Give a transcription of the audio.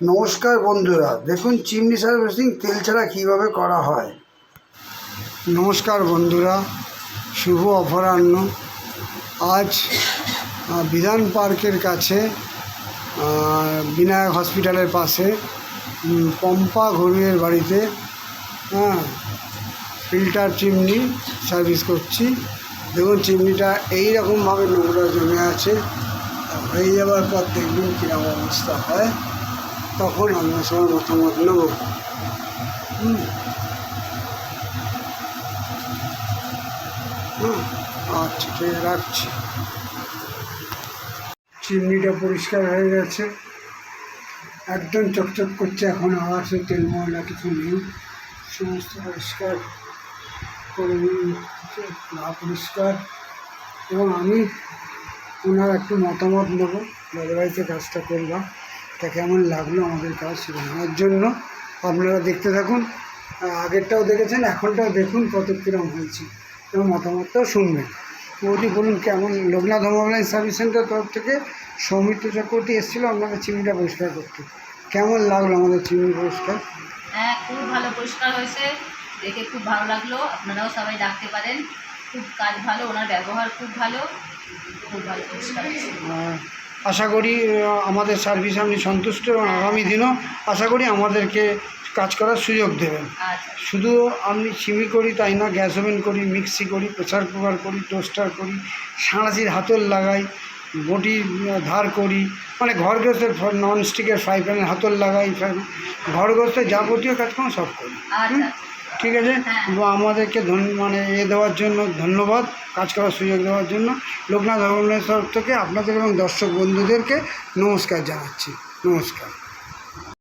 নমস্কার বন্ধুরা, দেখুন চিমনি সার্ভিসিং তেল ছাড়া কীভাবে করা হয়। নমস্কার বন্ধুরা, শুভ অপরাহ্ন। আজ বিধান পার্কের কাছে বিনায়ক হসপিটালের পাশে পম্পা ঘড়ুইয়ের বাড়িতে হ্যাঁ ফিল্টার চিমনি সার্ভিস করছি। দেখুন চিমনিটা এইরকমভাবে নোংরা জমে আছে। হয়ে যাওয়ার পর দেখবেন কীরকম অবস্থা হয়। তখন আমরা সবার মতামত নেব। আচ্ছা ঠিক রাখছি। চিমনিটা পরিষ্কার হয়ে গেছে। একদম চকচক করছে এখন, আবার সে তেল ময়লা কিছু নেই। সমস্ত পরিষ্কার করে না পরিষ্কার। এবং আমি ওনার একটু মতামত নেব বাড়িতে কাজটা করলাম। তা কেমন লাগল আমাদের কাজ সেটা জানার জন্য? আপনারা দেখতে থাকুন। আগেরটাও দেখেছেন এখনটাও দেখুন কত কীরকম হয়েছে। এবং মতামতটাও শুনবেন। বৌদি বলুন কেমন? Loknath home online service centre তরফ থেকে সৌমিত্র চক্রবর্তী এসেছিল আপনাদের চিমনিটা পরিষ্কার করতে। কেমন লাগল আমাদের চিমনি পরিষ্কার? হ্যাঁ খুব ভালো পরিষ্কার হয়েছে। দেখে খুব ভালো লাগল। আপনারাও সবাই ডাকতে পারেন। খুব কাজ ভালো ওনার ব্যবহার খুব ভালো। খুব ভালো পরিষ্কার হয়েছে। আশা করি আমাদের সার্ভিস আপনি সন্তুষ্ট এবং আগামী দিনও আশা করি আমাদেরকে কাজ করার সুযোগ দেবেন। আচ্ছা। শুধু আমি চিমি করি তাই না গ্যাস ওভেন করি মিক্সি করি প্রেসার কুকার করি টোস্টার করি সাঁড়াশির হাতল লাগাই বটি ধার করি মানে ঘর গ্যাসের নন স্টিকের ফ্রাই প্যানের হাতল লাগাই ঘর গ্যাসের যাবতীয় কাজকর্ম সব করি। আচ্ছা। ঠিক আছে? হ্যাঁ। আমাদেরকে মানে এ দেওয়ার জন্য ধন্যবাদ কাজ করার সুযোগ দেওয়ার জন্য। লোকনাথ ভবনের তরফ থেকে আপনাদের এবং দর্শক বন্ধুদেরকে নমস্কার জানাচ্ছি। নমস্কার।